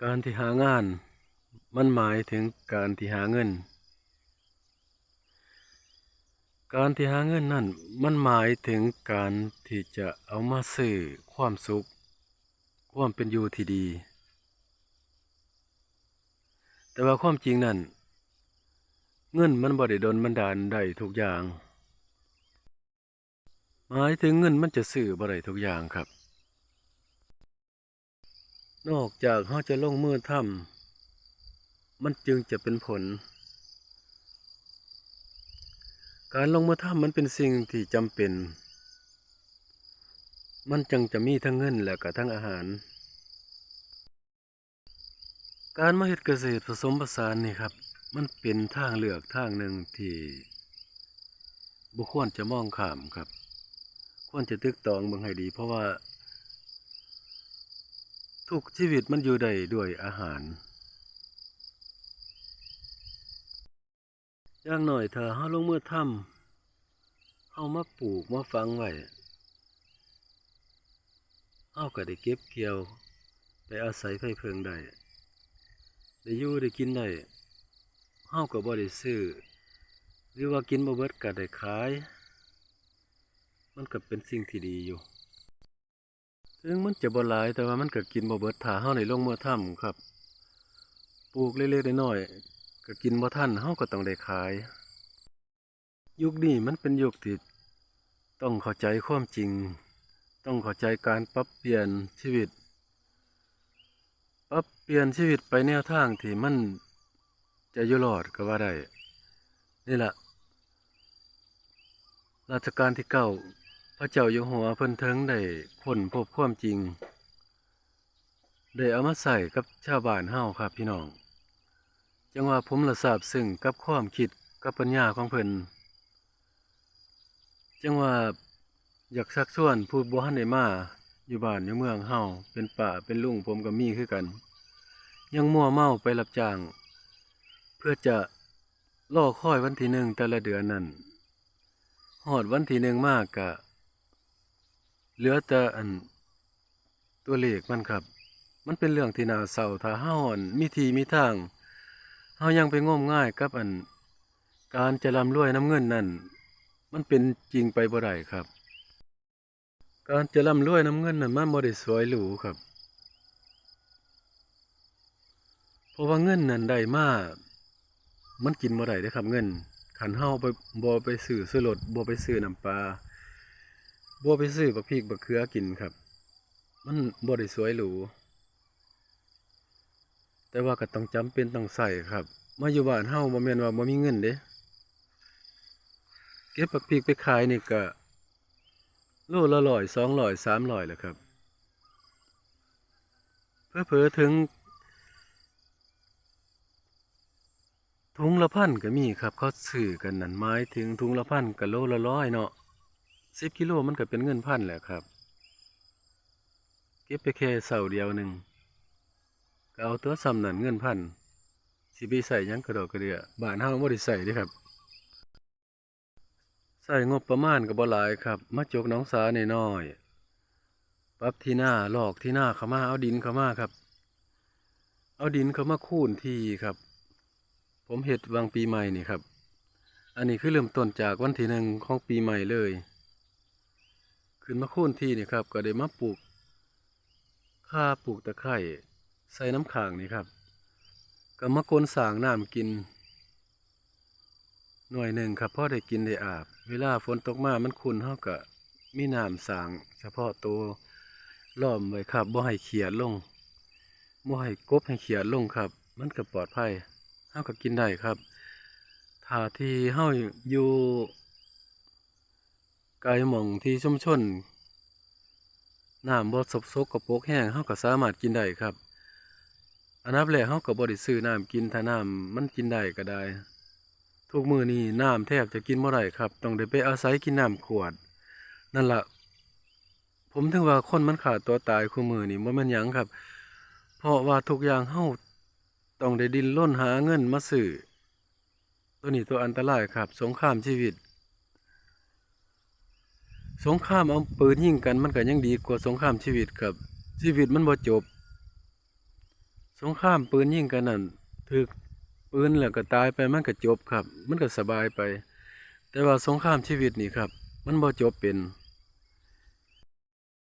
การที่หางาน มันหมายถึงการที่หาเงิน การที่หาเงินนั่นมันหมายถึงการที่จะเอามาซื้อความสุข ความเป็นอยู่ที่ดี แต่ว่าความจริงนั่นเงินมันบ่ได้ดลบันดาลได้ทุกอย่าง หมายถึงเงินมันจะซื้อบ่ได้ทุกอย่างครับ นอกจากเขาจะลงมือทำมันจึงจะเป็นผล การลงมือทำมันเป็นสิ่งที่จำเป็น มันจึงจะมีทั้งเงินและก็ทั้งอาหาร การมาเฮ็ดเกษตรผสมผสานนี่ครับ มันเป็นทางเลือกทางหนึ่งที่บุควรจะมองข้ามครับ ควรจะตึกตองเบิ่งให้ดี เพราะว่า ทุกชีวิตมันอยู่ได้ด้วยอาหาร อย่างหน่อยถ้าเฮาลงมือทำเฮามาปลูกมาฝังไว้เฮาก็ได้เก็บเกี่ยวไปอาศัยไผเพิงได้ได้อยู่ได้กินได้เฮาก็บ่ได้ซื้อหรือว่ากินบ่เบิดก็ได้ขาย มันก็เป็นสิ่งที่ดีอยู่ ถึงมันจะบ่หลายแต่ว่ามันก็กินบ่เบิดถ้าเฮาได้ลงมือทำครับ ปลูกเล็กๆน้อยๆก็กินบ่ทันเฮาก็ต้องได้ขาย ยุคนี้มันเป็นยุคที่ต้องเข้าใจความจริง ต้องเข้าใจการปรับเปลี่ยนชีวิต ปรับเปลี่ยนชีวิตไปแนวทางที่มันจะอยู่รอดก็ว่าได้ นี่ล่ะรัชกาลที่เก้า ระเจ้าอยู่หัวเพิ่นเทิงได้ค้นพบความจริง ได้เอามาใส่กับชาวบ้านเฮาครับพี่น้อง จังว่าผมละทราบซึ่งกับความคิดกับปัญญาของเพิ่นจังว่าอยากชักชวนผู้บ่ทันได้มาอยู่บ้านอยู่เมืองเฮาเป็นป้าเป็นลุงผมก็มีคือกัน ยังมัวเมาไปรับจ้าง เพื่อจะรอคอยวันที่หนึ่งแต่ละเดือนนั้นหอดวันที่หนึ่งมากกะ เหลือแต่อันตัวเลขมันครับ มันเป็นเรื่องที่น่าเศร้าถ้าเฮาอันมีทีมีทางเฮายังไปงมง่ายกับอันการจะร่ำรวยน้ำเงินนั่นมันเป็นจริงไปบ่ได้ครับ การจะร่ำรวยน้ำเงินนั่นมันบ่ได้สวยหรูครับเพราะว่าเงินนั่นได้มามันกินบ่ได้เด้ครับ เงินขันเฮาไปบ่ไปซื้อซื้อรถบ่ไปซื้อน้ำปลา บ่ไปซื้อบักพริกบักเขือกินครับ มันบ่ได้สวยหรู แต่ว่าก็ต้องจำเป็นต้องใส่ครับ มาอยู่บ้านเฮาบ่แม่นว่าบ่มีเงินเด้เก็บบักพริกไปขายนี่ก็โลละร้อยสองร้อยสามร้อยแหละครับเผลอๆถึงถุงละพันก็มีครับเขาซื้อกันนั่นหมายถึงถุงละพันกับโลละร้อยเนาะ สิบกิโลมันก็เป็นเงินพันแหละครับ เก็บไปแค่เสาเดียวหนึ่งก็เอาตัวซ้ำนั่นเงินพันสิไปใส่ยังกระดอกกระเดือบ้านเฮาบ่ได้ใส่ด้ครับใส่งบประมาณก็บ่หลายครับ มาจกน้องสาน้อยๆปรับที่หน้าลอกที่หน้าเข้ามาเอาดินเข้ามาครับ เอาดินเข้ามาคูนที่ครับ ผมเห็ดวางปีใหม่นี่ครับ อันนี้คือเริ่มต้นจากวันที่หนึ่งของปีใหม่เลย ขึ้นมาโค่นที่นี่ครับก็ได้มาปลูกข้าปลูกตะไคร่ใส่น้ำข่างนี่ครับก็มากลสางน้ำกิน หน่วยหนึ่งครับพ่อได้กินได้อาบ เวลาฝนตกมามันคุนเท่ากับมีน้ำสาง เฉพาะตัวล้อมไว้ครับบ่ให้เขียดลงบ่ให้กบให้เขียดลงครับ มันก็ปลอดภัยเฮาก็กินได้ครับถ้าที่เฮาอยู่ ไกลหม่องที่ชุ่มชนน้ำบ่สบซกกระโปกแห้งเฮาก็สามารถกินได้ครับ อันดับแรกเฮาก็บ่ได้ซื้อน้ำกินถ้าน้ำมันกินได้ก็ได้ ทุกมื้อนี้น้ำแทบจะกินบ่ได้ครับ ต้องได้ไปอาศัยกินน้ำขวด นั่นล่ะผมถึงว่าคนมันขาดตัวตายคู่มือนี่บ่แม่นหยังครับ เพราะว่าทุกอย่างเฮาต้องได้ดินร่นหาเงินมาซื้อตัวนี้ตัวอันตรายครับ สงครามชีวิต สงครามเอาปืนยิงกันมันก็ยังดีกว่าสงครามชีวิตครับชีวิตมันบ่จบ สงครามปืนยิงกันนั่นถึกปืนแล้วก็ตายไปมันก็จบครับ มันก็สบายไป แต่ว่าสงครามชีวิตนี่ครับ มันบ่จบเป็น